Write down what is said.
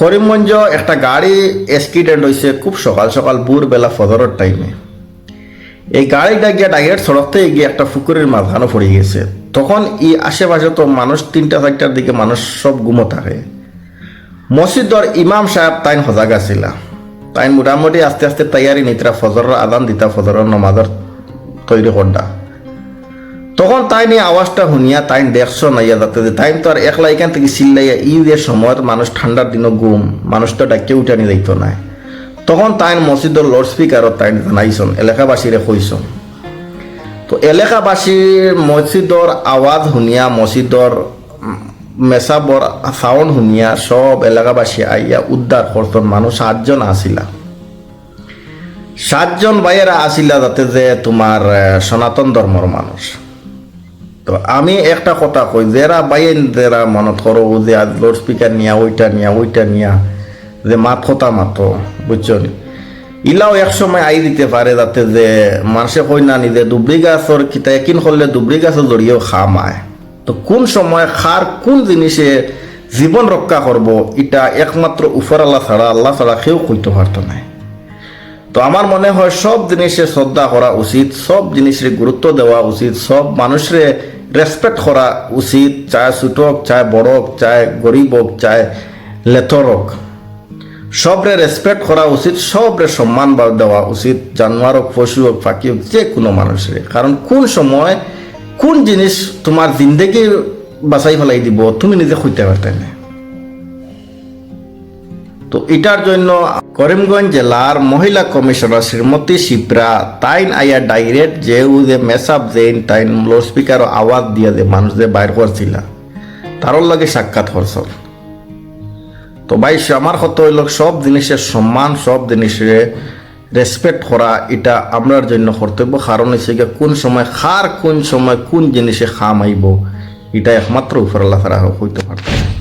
করিমগঞ্জ একটা গাড়ি অ্যাক্সিডেন্ট হয়েছে খুব সকাল সকাল ভোরবেলা ফজরের টাইমে এই গাড়িটা গিয়ে ডাইরেক্ট সড়কতে গিয়ে একটা পুকুরের মাঝখানে পড়ে গেছে। তখন এই আশেপাশে তো মানুষ তিনটা চারটার দিকে মানুষ সব গুমো থাকে। মসজিদর ইমাম সাহেব তাইন সজাগ আছিল। তাইন মোটামুটি আস্তে আস্তে তৈয়ারি নিতরা ফজরের আদান দিতা, ফজরের নমাজর তৈরি করডা তখন তাই নিয়ে আওয়াজটা শুনিয়া তাই দেখছ নাইয়া যাতে তাই তো আর একলা এখান থেকে চিল্লাইয়া যে সময় মানুষ ঠান্ডার দিনও ঘুম, মানুষ তো ডাকে উঠানি যাইত নাই তখন তাই মসজিদর লাউড স্পিকারত তাই জানাইছন, এলাকাবাসীরে কইছন। তো এলাকাবাসীর মসজিদর আওয়াজ শুনিয়া, মসজিদর মেসাবর সাউন্ড শুনিয়া সব এলাকাবাসী আইয়া উদ্ধার করতন মানুষ সাতজন আসিলা। সাতজন ভাইয়েরা আসিলা যাতে যে তোমার সনাতন ধর্মর মানুষ। তো আমি একটা কথা কই, যারা বাইন যারা মনত করো যে আজ লাউড স্পিকার নিয়া, ওইটা নিয়া ওইটা নিয়া, যে মাত কথা মাতো, বুঝছ ইলাও এক সময় আই দিতে পারে যাতে যে মানুষে কই না, নিজে দুবরি গাছর কিতা একিন করলে দুবরি গাছও জড়িয়েও খামায় তো কোন সময় খার কোন জিনিসে জীবন রক্ষা করব এটা একমাত্র উপর আল্লাহ ছাড়া আল্লাহ ছাড়া কেউ কইতে পারতো না তো আমার মনে হয় সব জিনিসে শ্রদ্ধা করা উচিত, সব জিনিসের গুরুত্ব দেওয়া উচিত, সব মানুষরে রেসপেক্ট করা উচিত চায় ছোট হোক চায় বড় হোক চায় গরিব হোক চায় লেথর হোক। সবরে রেসপেক্ট করা উচিত, সবরে সম্মান দেওয়া উচিত, জানোয়ার হোক, পশু হোক, পাখি হোক, যে কোনো মানুষের। কারণ কোন সময় কোন জিনিস তোমার জিন্দগি বাঁচাই ফেলাই দিব, তুমি নিজে খুঁজতে পারতে না। তো এটার জন্য করিমগঞ্জ জেলার মহিলা কমিশনার শ্রীমতী শিপ্রা তাইন আইয়া ডাইরেক্ট যে যে মেসাপ যেন তাইন লাউড স্পিকার আওয়াজ দিয়ে যে মানুষ যে বাইর করছিল। তারও লাগে সাক্ষাৎ করছল তো ভাই আমার কথা হইল, সব জিনিসের সম্মান, সব জিনিসের রেসপেক্ট করা, এটা আমরার জন্য কর্তব্য। কারণ হচ্ছে গিয়ে কোন সময় খার, কোন সময় কোন জিনিসে খাম আইব এটা একমাত্র উপর আল্লাহ তারা হইতে পারত না